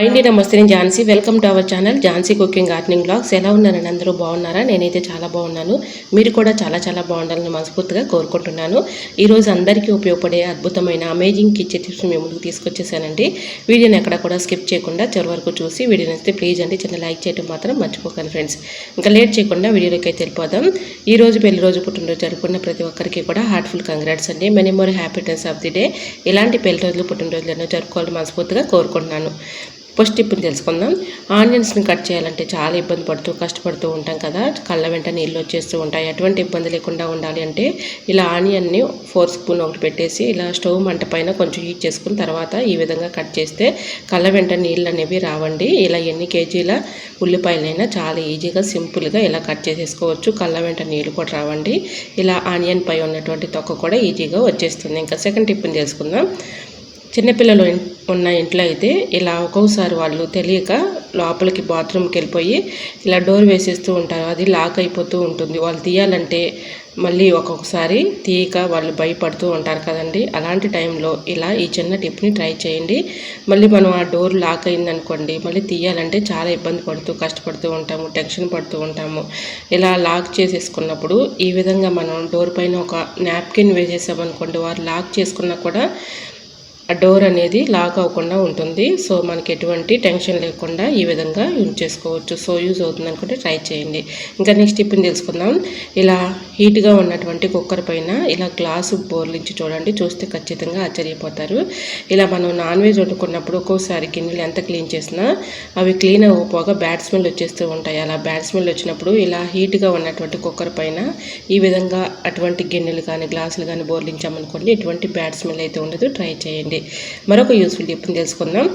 అండి నమస్తే నేను Jhansi welcome to our channel Jhansi cooking gardening blogs ఎలా ఉన్నారండి అందరూ? బాగున్నారా? నేనైతే చాలా బాగున్నాను. మీరు కూడా చాలా చాలా బాగుండాలని మనస్ఫూర్తిగా కోరుకుంటున్నాను. ఈరోజు అందరికీ ఉపయోగపడే అద్భుతమైన అమేజింగ్ కిచెన్ టిప్స్ మేము ముందుకు తీసుకొచ్చేసానండి. వీడియోని ఎక్కడ కూడా స్కిప్ చేయకుండా చివరి వరకు చూసి వీడియో నచ్చితే ప్లీజ్ అండి చిన్న లైక్ చేయడం మాత్రం మర్చిపోకండి ఫ్రెండ్స్ ఇంకా లేట్ చేయకుండా వీడియోలోకి అయితే వెళ్ళిపోదాం. ఈ రోజు పెళ్ళి రోజు పుట్టినరోజు జరుపుకున్న ప్రతి ఒక్కరికి కూడా హార్ట్ఫుల్ కంగ్రాట్స్ అండి. Many more happiness of the day ఇలాంటి పెళ్ళి రోజులు పుట్టినరోజులను జరుపుకోవాలని మనస్ఫూర్తిగా కోరుకుంటున్నాను. ఫస్ట్ ఇప్పుడు తెలుసుకుందాం. ఆనియన్స్ని కట్ చేయాలంటే చాలా ఇబ్బంది పడుతూ కష్టపడుతూ ఉంటాం కదా. కళ్ళ వెంట నీళ్ళు వచ్చేస్తూ ఉంటాయి. ఎటువంటి ఇబ్బంది లేకుండా ఉండాలి అంటే ఇలా ఆనియన్ని ఫోర్ స్పూన్ ఒకటి పెట్టేసి ఇలా స్టవ్ మంట పైన కొంచెం హీట్ చేసుకున్న తర్వాత ఈ విధంగా కట్ చేస్తే కళ్ళ వెంట నీళ్ళు అనేవి రావండి. ఇలా ఎన్ని కేజీల ఉల్లిపాయలైనా చాలా ఈజీగా సింపుల్గా ఇలా కట్ చేసేసుకోవచ్చు. కళ్ళ వెంట నీళ్ళు కూడా రావండి. ఇలా ఆనియన్ పై ఉన్నటువంటి తొక్క కూడా ఈజీగా వచ్చేస్తుంది. ఇంకా సెకండ్ టిప్ని తెలుసుకుందాం. చిన్నపిల్లలు ఉన్న ఇంట్లో అయితే ఇలా ఒక్కొక్కసారి వాళ్ళు తెలియక లోపలికి బాత్రూమ్కి వెళ్ళిపోయి ఇలా డోర్ వేసేస్తూ ఉంటారు. అది లాక్ అయిపోతూ ఉంటుంది. వాళ్ళు తీయాలంటే మళ్ళీ ఒక్కొక్కసారి తీయక వాళ్ళు భయపడుతూ ఉంటారు కదండి. అలాంటి టైంలో ఇలా ఈ చిన్న టిప్ని ట్రై చేయండి. మళ్ళీ మనం ఆ డోర్ లాక్ అయిందనుకోండి మళ్ళీ తీయాలంటే చాలా ఇబ్బంది పడుతూ కష్టపడుతూ ఉంటాము టెన్షన్ పడుతూ ఉంటాము. ఇలా లాక్ చేసేసుకున్నప్పుడు ఈ విధంగా మనం డోర్ పైన ఒక నాప్కిన్ వేసేసామనుకోండి వారు లాక్ చేసుకున్నా కూడా డోర్ అనేది లాక్ అవ్వకుండా ఉంటుంది. సో మనకి ఎటువంటి టెన్షన్ లేకుండా ఈ విధంగా యూజ్ చేసుకోవచ్చు. సో యూజ్ అవుతుంది అనుకుంటే ట్రై చేయండి. ఇంకా నెక్స్ట్ టిప్ని తెలుసుకుందాం. ఇలా హీట్గా ఉన్నటువంటి కుక్కర్ పైన ఇలా గ్లాసు బోర్లించి చూడండి చూస్తే ఖచ్చితంగా ఆశ్చర్యపోతారు. ఇలా మనం నాన్ వెజ్ వండుకున్నప్పుడు ఒక్కోసారి గిన్నెలు ఎంత క్లీన్ చేసినా అవి క్లీన్ అవ్వకపోగా బ్యాడ్ స్మెల్ వచ్చేస్తూ ఉంటాయి. అలా బ్యాడ్ స్మెల్ వచ్చినప్పుడు ఇలా హీట్గా ఉన్నటువంటి కుక్కర్ పైన ఈ విధంగా అటువంటి గిన్నెలు కానీ గ్లాసులు కానీ బోర్లించామనుకోండి ఎటువంటి బ్యాడ్ స్మెల్ అయితే ఉండదు. ట్రై చేయండి. మరొక యూస్ఫుల్ టిప్ని తెలుసుకుందాం.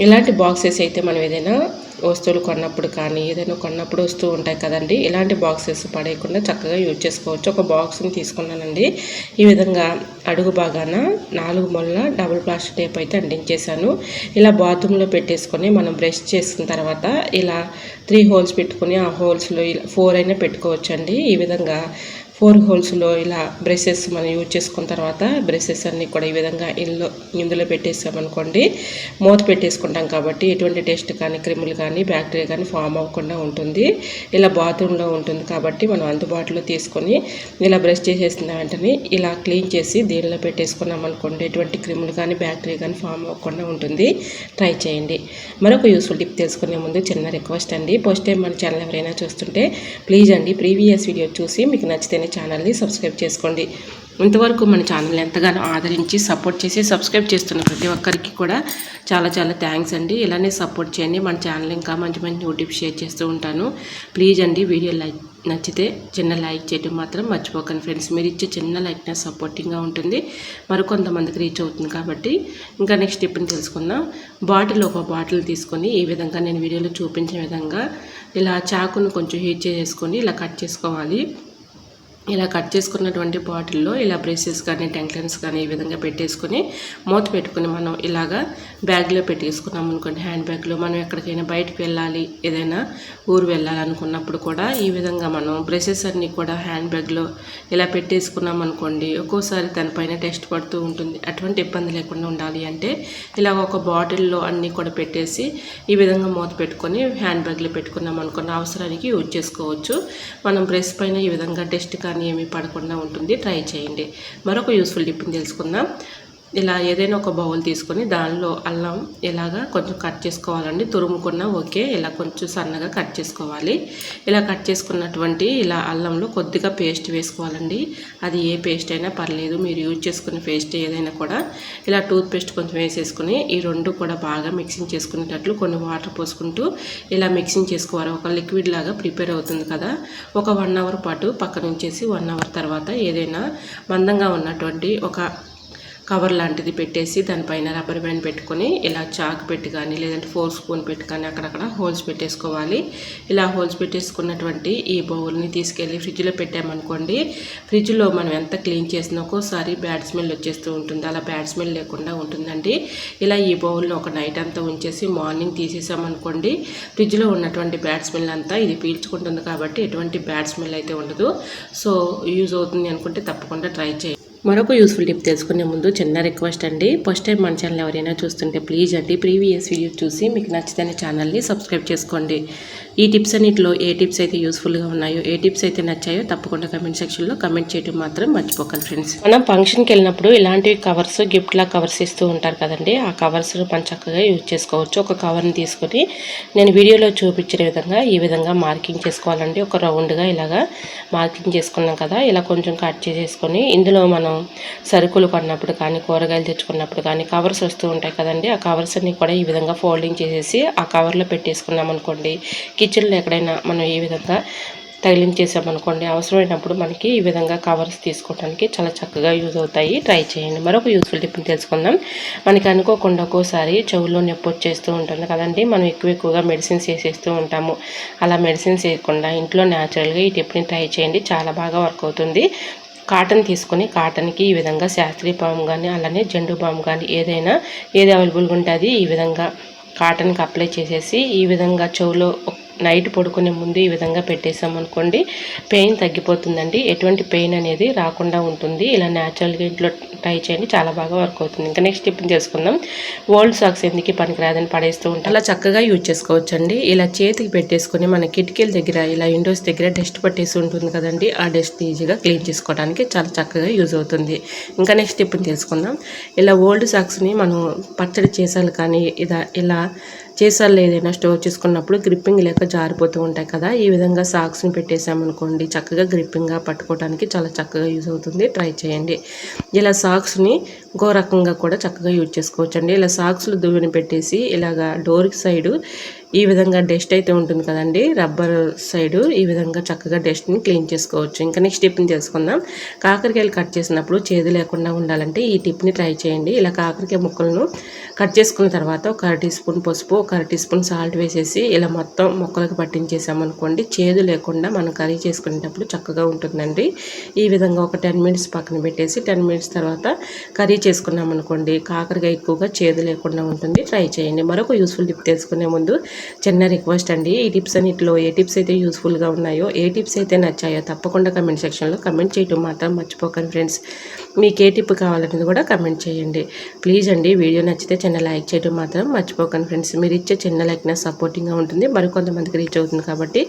ఇలాంటి బాక్సెస్ అయితే మనం ఏదైనా వస్తువులు కొన్నప్పుడు కానీ ఏదైనా కొన్నప్పుడు వస్తూ ఉంటాయి కదండి. ఇలాంటి బాక్సెస్ పడేయకుండా చక్కగా యూజ్ చేసుకోవచ్చు. ఒక బాక్స్ని తీసుకున్నానండి. ఈ విధంగా అడుగు బాగాన నాలుగు మొల్ల డబుల్ ప్లాస్టిక్ టేప్ అయితే అంటించేశాను. ఇలా బాత్రూంలో పెట్టేసుకొని మనం బ్రష్ చేసిన తర్వాత ఇలా త్రీ హోల్స్ పెట్టుకొని ఆ హోల్స్లో ఇలా ఫోర్ అయినా పెట్టుకోవచ్చండి. ఈ విధంగా ఫోర్ హోల్స్లో ఇలా బ్రషెస్ మనం యూజ్ చేసుకున్న తర్వాత బ్రషెస్ అన్నీ కూడా ఈ విధంగా ఇందులో ఇందులో పెట్టేసామనుకోండి మూత పెట్టేసుకుంటాం కాబట్టి ఎటువంటి టెస్ట్ కానీ క్రిములు కానీ బ్యాక్టీరియా కానీ ఫామ్ అవ్వకుండా ఉంటుంది. ఇలా బాత్రూంలో ఉంటుంది కాబట్టి మనం అందుబాటులో తీసుకొని ఇలా బ్రష్ చేసేసిన వెంటనే ఇలా క్లీన్ చేసి దీనిలో పెట్టేసుకున్నాం అనుకోండి ఎటువంటి క్రిములు కానీ బ్యాక్టీరియా కానీ ఫామ్ అవ్వకుండా ఉంటుంది. ట్రై చేయండి. మరొక యూస్ఫుల్ టిప్ తెలుసుకునే ముందు చిన్న రిక్వెస్ట్ అండి. ఫస్ట్ టైం మన ఛానల్ ఎవరైనా చూస్తుంటే ప్లీజ్ అండి ప్రీవియస్ వీడియో చూసి మీకు నచ్చితేనే ఛానల్ని సబ్స్క్రైబ్ చేసుకోండి. ఇంతవరకు మన ఛానల్ ఎంతగానో ఆదరించి సపోర్ట్ చేసి సబ్స్క్రైబ్ చేస్తున్న ప్రతి ఒక్కరికి కూడా చాలా చాలా థ్యాంక్స్ అండి. ఇలానే సపోర్ట్ చేయండి. మన ఛానల్ ఇంకా మంచి మంచి యూట్యూబ్ షేర్ చేస్తూ ఉంటాను. ప్లీజ్ అండి వీడియో లైక్ నచ్చితే చిన్న లైక్ చేయడం మాత్రం మర్చిపోకండి ఫ్రెండ్స్. మీరు ఇచ్చే చిన్న లైక్న సపోర్టింగ్గా ఉంటుంది. మరికొంతమందికి రీచ్ అవుతుంది కాబట్టి ఇంకా నెక్స్ట్ టిప్ని తెలుసుకుందాం. బాటిల్ ఒక బాటిల్ తీసుకొని ఈ విధంగా నేను వీడియోలో చూపించిన విధంగా ఇలా చాకును కొంచెం హీట్ చేసుకొని ఇలా కట్ చేసుకోవాలి. ఇలా కట్ చేసుకున్నటువంటి బాటిల్లో ఇలా బ్రేసెస్ కానీ టెంక్లెన్స్ కానీ ఈ విధంగా పెట్టేసుకొని మూత పెట్టుకుని మనం ఇలాగా బ్యాగ్లో పెట్టేసుకున్నాం అనుకోండి. హ్యాండ్ బ్యాగ్లో మనం ఎక్కడికైనా బయటకు వెళ్ళాలి ఏదైనా ఊరు వెళ్ళాలనుకున్నప్పుడు కూడా ఈ విధంగా మనం బ్రేసెస్ అన్నీ కూడా హ్యాండ్ బ్యాగ్లో ఇలా పెట్టేసుకున్నాం అనుకోండి ఒక్కోసారి దానిపైన టెస్ట్ పడుతూ ఉంటుంది. అటువంటి ఇబ్బంది లేకుండా ఉండాలి అంటే ఇలా ఒక బాటిల్లో అన్నీ కూడా పెట్టేసి ఈ విధంగా మూత పెట్టుకొని హ్యాండ్ బ్యాగ్లో పెట్టుకున్నాం అనుకున్న అవసరానికి యూజ్ చేసుకోవచ్చు. మనం బ్రెస్ పైన ఈ విధంగా టెస్ట్ కానీ కానీ ఏమీ పడకుండా ఉంటుంది. ట్రై చేయండి. మరొక యూస్ఫుల్ టిప్ని తెలుసుకుందాం. ఇలా ఏదైనా ఒక బౌల్ తీసుకొని దానిలో అల్లం ఇలాగా కొంచెం కట్ చేసుకోవాలండి. తురుముకున్న ఓకే ఇలా కొంచెం సన్నగా కట్ చేసుకోవాలి. ఇలా కట్ చేసుకున్నటువంటి ఇలా అల్లంలో కొద్దిగా పేస్ట్ వేసుకోవాలండి. అది ఏ పేస్ట్ అయినా పర్లేదు మీరు యూజ్ చేసుకునే పేస్ట్ ఏదైనా కూడా. ఇలా టూత్ పేస్ట్ కొంచెం వేసేసుకుని ఈ రెండు కూడా బాగా మిక్సింగ్ చేసుకునేటట్లు కొన్ని వాటర్ పోసుకుంటూ ఇలా మిక్సింగ్ చేసుకోవాలి. ఒక లిక్విడ్ లాగా ప్రిపేర్ అవుతుంది కదా. ఒక వన్ అవర్ పాటు పక్కనుంచేసి వన్ అవర్ తర్వాత ఏదైనా మందంగా ఉన్నటువంటి ఒక కవర్ లాంటిది పెట్టేసి దానిపైన రబ్బర్ బ్యాండ్ పెట్టుకొని ఇలా చాక్ పెట్టి కానీ లేదంటే ఫోర్ స్పూన్ పెట్టి కానీ అక్కడక్కడ హోల్స్ పెట్టేసుకోవాలి. ఇలా హోల్స్ పెట్టేసుకున్నటువంటి ఈ బౌల్ని తీసుకెళ్ళి ఫ్రిడ్జ్లో పెట్టామనుకోండి ఫ్రిడ్జ్లో మనం ఎంత క్లీన్ చేసినా ఒక్కోసారి బ్యాడ్ స్మెల్ వచ్చేస్తూ ఉంటుంది. అలా బ్యాడ్ స్మెల్ లేకుండా ఉంటుందండి. ఇలా ఈ బౌల్ని ఒక నైట్ అంతా ఉంచేసి మార్నింగ్ తీసేసామనుకోండి ఫ్రిడ్జ్లో ఉన్నటువంటి బ్యాడ్ స్మెల్ అంతా ఇది పీల్చుకుంటుంది కాబట్టి ఎటువంటి బ్యాడ్ స్మెల్ అయితే ఉండదు. సో యూజ్ అవుతుంది అనుకుంటే తప్పకుండా ట్రై చేయండి. మరొక యూస్ఫుల్ టిప్ తెలుసుకునే ముందు చిన్న రిక్వెస్ట్ అండి. ఫస్ట్ టైం మన ఛానల్ ఎవరైనా చూస్తుంటే ప్లీజ్ అండి ప్రీవియస్ వీడియో చూసి మీకు నచ్చితే ఛానల్ని సబ్స్క్రైబ్ చేసుకోండి. ఈ టిప్స్ అన్నింటిలో ఏ టిప్స్ అయితే యూస్ఫుల్గా ఉన్నాయో ఏ టిప్స్ అయితే నచ్చాయో తప్పకుండా కమెంట్ సెక్షన్లో కమెంట్ చేయడం మాత్రం మర్చిపోకండి ఫ్రెండ్స్ మనం ఫంక్షన్కి వెళ్ళినప్పుడు ఇలాంటి కవర్స్ గిఫ్ట్లా కవర్స్ ఇస్తూ ఉంటారు కదండి. ఆ కవర్స్ మనం చక్కగా యూజ్ చేసుకోవచ్చు. ఒక కవర్ని తీసుకొని నేను వీడియోలో చూపించిన విధంగా ఈ విధంగా మార్కింగ్ చేసుకోవాలండి. ఒక రౌండ్గా ఇలాగా మార్కింగ్ చేసుకున్నాం కదా ఇలా కొంచెం కట్ చేసేసుకొని ఇందులో మనం సరుకులు కొన్నప్పుడు కానీ కూరగాయలు తెచ్చుకున్నప్పుడు కానీ కవర్స్ వస్తూ ఉంటాయి కదండి. ఆ కవర్స్ అన్ని కూడా ఈ విధంగా ఫోల్డింగ్ చేసేసి ఆ కవర్లో పెట్టేసుకున్నాం అనుకోండి. కిచెన్లో ఎక్కడైనా మనం ఈ విధంగా తగిలించేసామనుకోండి అవసరమైనప్పుడు మనకి ఈ విధంగా కవర్స్ తీసుకోవడానికి చాలా చక్కగా యూజ్ అవుతాయి. ట్రై చేయండి. మరొక యూస్ఫుల్ టిప్ని తెలుసుకుందాం. మనకి అనుకోకుండా ఒక్కోసారి చెవుల్లో నొప్పి వచ్చేస్తూ ఉంటుంది కదండి. మనం ఎక్కువ ఎక్కువగా మెడిసిన్స్ వేసేస్తూ ఉంటాము. అలా మెడిసిన్స్ వేయకుండా ఇంట్లో న్యాచురల్గా ఈ టిప్ని ట్రై చేయండి. చాలా బాగా వర్క్ అవుతుంది. కాటన్ తీసుకొని కాటన్కి ఈ విధంగా శాస్త్రీయ బామ్ కానీ అలానే జెండు బామ్ కానీ ఏదైనా ఏది అవైలబుల్గా ఉంటుంది ఈ విధంగా కాటన్కి అప్లై చేసేసి ఈ విధంగా చెవులో నైట్ పడుకునే ముందు ఈ విధంగా పెట్టేసామనుకోండి పెయిన్ తగ్గిపోతుందండి. ఎటువంటి పెయిన్ అనేది రాకుండా ఉంటుంది. ఇలా న్యాచురల్గా ఇంట్లో ట్రై చేయండి చాలా బాగా వర్క్ అవుతుంది. ఇంకా నెక్స్ట్ టిప్ చేసుకుందాం. ఓల్డ్ సాక్స్ ఎందుకు పనికిరాదని పడేస్తూ ఉంటాం. అలా చక్కగా యూజ్ చేసుకోవచ్చండి. ఇలా చేతికి పెట్టేసుకుని మన కిటికీల దగ్గర ఇలా విండోస్ దగ్గర డస్ట్ పట్టేసి ఉంటుంది కదండి ఆ డస్ట్ ఈజీగా క్లీన్ చేసుకోవడానికి చాలా చక్కగా యూజ్ అవుతుంది. ఇంకా నెక్స్ట్ టిప్ తెలుసుకుందాం. ఇలా ఓల్డ్ సాక్స్ని మనం పచ్చడి చేసాలి కానీ ఇలా ఇలా చేసాలు ఏదైనా స్టోర్ చేసుకున్నప్పుడు గ్రిప్పింగ్ లేక జారిపోతూ ఉంటాయి కదా. ఈ విధంగా సాక్స్ని పెట్టేసామనుకోండి చక్కగా గ్రిప్పింగ్గా పట్టుకోవడానికి చాలా చక్కగా యూజ్ అవుతుంది. ట్రై చేయండి. ఇలా సాక్స్ని ఇంకో రకంగా కూడా చక్కగా యూజ్ చేసుకోవచ్చండి. ఇలా సాక్స్లు దువ్విని పెట్టేసి ఇలాగా డోర్కి సైడు ఈ విధంగా డస్ట్ అయితే ఉంటుంది కదండి. రబ్బర్ సైడు ఈ విధంగా చక్కగా డస్ట్ని క్లీన్ చేసుకోవచ్చు. ఇంకా నెక్స్ట్ టిప్ని తెలుసుకుందాం. కాకరకాయలు కట్ చేసినప్పుడు చేదు లేకుండా ఉండాలంటే ఈ టిప్ని ట్రై చేయండి. ఇలా కాకరకాయ ముక్కలను కట్ చేసుకున్న తర్వాత ఒక అర టీ స్పూన్ పసుపు ఒక అర టీ స్పూన్ సాల్ట్ వేసేసి ఇలా మొత్తం ముక్కలకు పట్టించేసామనుకోండి చేదు లేకుండా మనం కర్రీ చేసుకునేటప్పుడు చక్కగా ఉంటుందండి. ఈ విధంగా ఒక టెన్ మినిట్స్ పక్కన పెట్టేసి టెన్ మినిట్స్ తర్వాత కర్రీ చేసుకున్నాం అనుకోండి కాకరకాయ ఎక్కువగా చేదు లేకుండా ఉంటుంది. ట్రై చేయండి. మరొక యూస్ఫుల్ టిప్ తెలుసుకునే ముందు చిన్న రిక్వెస్ట్ అండి. ఈ టిప్స్ అన్నిటిలో ఏ టిప్స్ అయితే యూస్ఫుల్గా ఉన్నాయో ఏ టిప్స్ అయితే నచ్చాయో తప్పకుండా కమెంట్ సెక్షన్లో కమెంట్ చేయటం మాత్రం మర్చిపోకండి ఫ్రెండ్స్ మీకు ఏ టిప్ కావాలనేది కూడా కమెంట్ చేయండి. ప్లీజ్ అండి వీడియో నచ్చితే చిన్న లైక్ చేయడం మాత్రం మర్చిపోకండి ఫ్రెండ్స్ మీరు ఇచ్చే చిన్న లైక్ నా సపోర్టింగ్గా ఉంటుంది. మరికొంతమందికి రీచ్ అవుతుంది కాబట్టి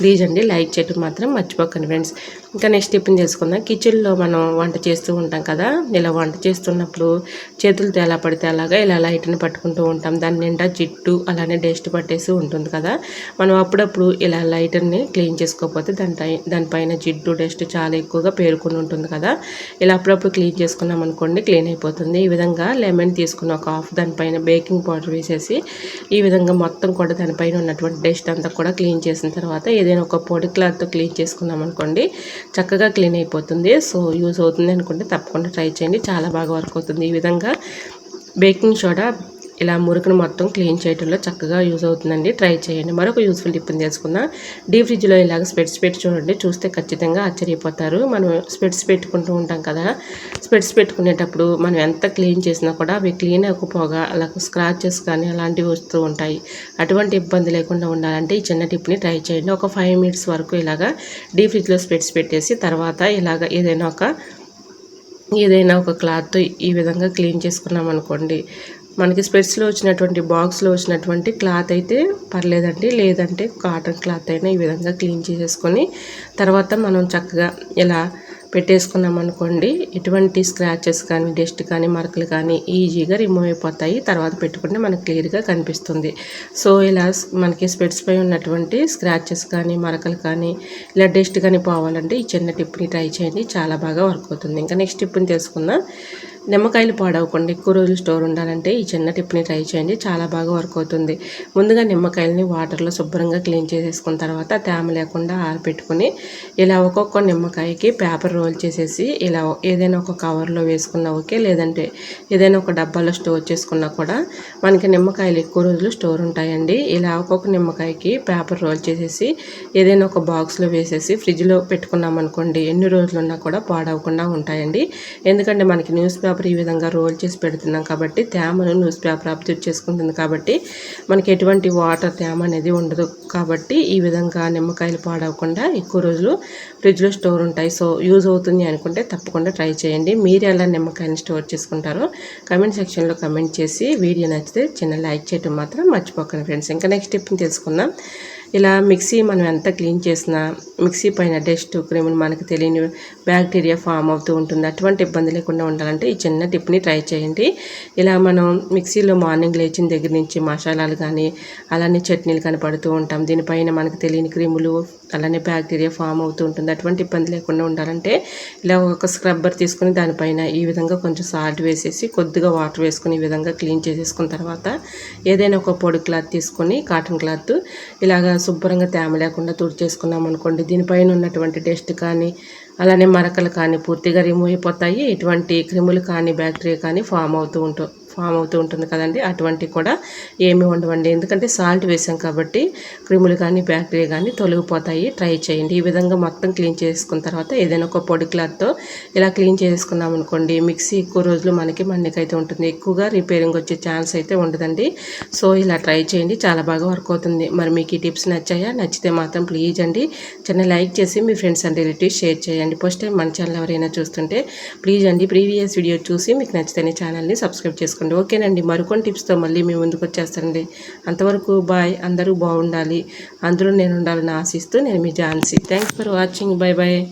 ప్లీజ్ అండి లైక్ చేయడం మాత్రం మర్చిపోకండి ఫ్రెండ్స్ ఇంకా నెక్స్ట్ టిఫిన్ చేసుకుందాం. కిచెన్లో మనం వంట చేస్తూ ఉంటాం కదా. ఇలా వంట చేస్తున్నప్పుడు చేతులతో ఎలా పడితే అలాగా ఇలా లైట్ని పట్టుకుంటూ ఉంటాం. దాని నిండా జిట్టు అలానే డస్ట్ పట్టేసి ఉంటుంది కదా. మనం అప్పుడప్పుడు ఇలా లైటర్ని క్లీన్ చేసుకోకపోతే దాని దానిపైన జిడ్డు డస్ట్ చాలా ఎక్కువగా పేరుకుని ఉంటుంది కదా. ఇలా అప్పుడప్పుడు క్లీన్ చేసుకున్నాం అనుకోండి క్లీన్ అయిపోతుంది. ఈ విధంగా లెమన్ తీసుకున్న ఒక హాఫ్ దానిపైన బేకింగ్ పౌడర్ వేసేసి ఈ విధంగా మొత్తం కూడా దానిపైన ఉన్నటువంటి డస్ట్ అంతా కూడా క్లీన్ చేసిన తర్వాత ఏదైనా ఒక పొడి క్లాత్తో క్లీన్ చేసుకున్నాం అనుకోండి చక్కగా క్లీన్ అయిపోతుంది. సో యూజ్ అవుతుంది అనుకుంటే తప్పకుండా ట్రై చేయండి. చాలా బాగా వర్క్ అవుతుంది ఈ విధంగా. బేకింగ్ సోడా ఇలా మురుకును మొత్తం క్లీన్ చేయడంలో చక్కగా యూజ్ అవుతుందండి. ట్రై చేయండి. మరొక యూస్ఫుల్ టిప్ని తెలుసుకుందాం. డీ ఫ్రిడ్జ్లో ఇలాగ స్పెట్స్ పెట్టి చూడండి చూస్తే ఖచ్చితంగా ఆశ్చర్యపోతారు. మనం స్పెట్స్ పెట్టుకుంటూ ఉంటాం కదా. స్పెట్స్ పెట్టుకునేటప్పుడు మనం ఎంత క్లీన్ చేసినా కూడా అవి క్లీన్ అవ్వకపోగా అలా స్క్రాచెస్ కానీ అలాంటివి వస్తూ ఉంటాయి. అటువంటి ఇబ్బంది లేకుండా ఉండాలంటే ఈ చిన్న టిప్ని ట్రై చేయండి. ఒక ఫైవ్ మినిట్స్ వరకు ఇలాగ డీ ఫ్రిడ్జ్లో స్పెట్స్ పెట్టేసి తర్వాత ఇలాగ ఏదైనా ఒక ఏదైనా ఒక క్లాత్ ఈ విధంగా క్లీన్ చేసుకున్నాం అనుకోండి మనకి స్పెట్స్లో వచ్చినటువంటి బాక్స్లో వచ్చినటువంటి క్లాత్ అయితే పర్లేదండి. లేదంటే కాటన్ క్లాత్ అయినా ఈ విధంగా క్లీన్ చేసేసుకొని తర్వాత మనం చక్కగా ఇలా పెట్టేసుకున్నాం అనుకోండి ఎటువంటి స్క్రాచెస్ కానీ డస్ట్ కానీ మరకలు కానీ ఈజీగా రిమూవ్ అయిపోతాయి. తర్వాత పెట్టుకుంటే మనకు క్లియర్గా కనిపిస్తుంది. సో ఇలా మనకి స్పెట్స్ పై ఉన్నటువంటి స్క్రాచెస్ కానీ మరకలు కానీ ఇలా డస్ట్ కానీ పోవాలంటే ఈ చిన్న టిప్ని ట్రై చేయండి. చాలా బాగా వర్క్ అవుతుంది. ఇంకా నెక్స్ట్ టిప్ని తెలుసుకుందాం. నిమ్మకాయలు పాడవకుండా ఎక్కువ రోజులు స్టోర్ ఉండాలంటే ఈ చిన్న టిప్ని ట్రై చేయండి. చాలా బాగా వర్క్ అవుతుంది. ముందుగా నిమ్మకాయలని వాటర్లో శుభ్రంగా క్లీన్ చేసేసుకున్న తర్వాత తేమ లేకుండా ఆరపెట్టుకుని ఇలా ఒక్కొక్క నిమ్మకాయకి పేపర్ రోల్ చేసేసి ఇలా ఏదైనా ఒక కవర్లో వేసుకున్నా ఓకే లేదంటే ఏదైనా ఒక డబ్బాలో స్టోర్ చేసుకున్నా కూడా మనకి నిమ్మకాయలు ఎక్కువ రోజులు స్టోర్ ఉంటాయండి. ఇలా ఒక్కొక్క నిమ్మకాయకి పేపర్ రోల్ చేసేసి ఏదైనా ఒక బాక్స్లో వేసేసి ఫ్రిడ్జ్లో పెట్టుకున్నాం అనుకోండి ఎన్ని రోజులు ఉన్నా కూడా పాడవకుండా ఉంటాయండి. ఎందుకంటే మనకి న్యూస్ పేపర్ ఈ విధంగా రోల్ చేసి పెడుతున్నాం కాబట్టి తేమను న్యూస్ పేపర్ అబ్జర్వ్ చేసుకుంటుంది కాబట్టి మనకి ఎటువంటి వాటర్ తేమ అనేది ఉండదు. కాబట్టి ఈ విధంగా నిమ్మకాయలు పాడవకుండా ఎక్కువ రోజులు ఫ్రిడ్జ్లో స్టోర్ ఉంటాయి. సో యూజ్ అవుతుంది అనుకుంటే తప్పకుండా ట్రై చేయండి. మీరు ఎలా నిమ్మకాయని స్టోర్ చేసుకుంటారో కమెంట్ సెక్షన్లో కమెంట్ చేసి వీడియో నచ్చితే చిన్న లైక్ చేయడం మాత్రం మర్చిపోకండి ఫ్రెండ్స్. ఇంకా నెక్స్ట్ టిప్ని తెలుసుకుందాం. ఇలా మిక్సీ మనం ఎంత క్లీన్ చేసినా మిక్సీ పైన డస్ట్ క్రిములు మనకు తెలియని బ్యాక్టీరియా ఫామ్ అవుతూ ఉంటుంది. అటువంటి ఇబ్బంది లేకుండా ఉండాలంటే ఈ చిన్న టిప్ని ట్రై చేయండి. ఇలా మనం మిక్సీలో మార్నింగ్ లేచిన దగ్గర నుంచి మసాలాలు కానీ అలానే చట్నీలు కానీ పడుతూ ఉంటాం. దీనిపైన మనకు తెలియని క్రిములు అలానే బ్యాక్టీరియా ఫామ్ అవుతూ ఉంటుంది. అటువంటి ఇబ్బంది లేకుండా ఉండాలంటే ఇలా ఒక స్క్రబ్బర్ తీసుకుని దానిపైన ఈ విధంగా కొంచెం సాల్ట్ వేసేసి కొద్దిగా వాటర్ వేసుకుని ఈ విధంగా క్లీన్ చేసేసుకున్న తర్వాత ఏదైనా ఒక పొడి క్లాత్ తీసుకొని కాటన్ క్లాత్ ఇలాగా శుభ్రంగా తేమ లేకుండా తుడిచేసుకున్నాం అనుకోండి. దీనిపైన ఉన్నటువంటి డస్ట్ కానీ అలానే మరకలు కానీ పూర్తిగా రిమూవ్ అయిపోతాయి. ఎటువంటి క్రిములు కానీ బ్యాక్టీరియా కానీ ఫామ్ అవుతూ ఉంటాయి ఫామ్ అవుతూ ఉంటుంది కదండి అటువంటివి కూడా ఏమి ఉండవండి. ఎందుకంటే సాల్ట్ వేసాం కాబట్టి క్రిములు కానీ బ్యాక్టీరియా కానీ తొలగిపోతాయి. ట్రై చేయండి. ఈ విధంగా మొత్తం క్లీన్ చేసుకున్న తర్వాత ఏదైనా ఒక పొడి క్లాత్తో ఇలా క్లీన్ చేసుకున్నాం అనుకోండి మిక్సీ ఎక్కువ రోజులు మనకి మన్నికైతే ఉంటుంది. ఎక్కువగా రిపేరింగ్ వచ్చే ఛాన్స్ అయితే ఉండదండి. సో ఇలా ట్రై చేయండి. చాలా బాగా వర్క్ అవుతుంది. మరి మీకు ఈ టిప్స్ నచ్చాయా? నచ్చితే మాత్రం ప్లీజ్ అండి. చిన్న లైక్ చేసి మీ ఫ్రెండ్స్ అండ్ రిలేటివ్స్ షేర్ చేయండి. ఫస్ట్ టైం మన ఛానల్ ఎవరైనా చూస్తుంటే ప్లీజ్ అండి. ప్రీవియస్ వీడియో చూసి మీకు నచ్చితేనే ఛానల్ని సబ్స్క్రైబ్ చేసుకోండి ఓకేనండి. మరికొన్ని టిప్స్తో మళ్ళీ మీ ముందుకు వచ్చేస్తానండి. అంతవరకు బాయ్. అందరూ బాగుండాలి. అందులో నేను ఉండాలని ఆశిస్తూ నేను మీ Jhansi. Thanks for watching. Bye bye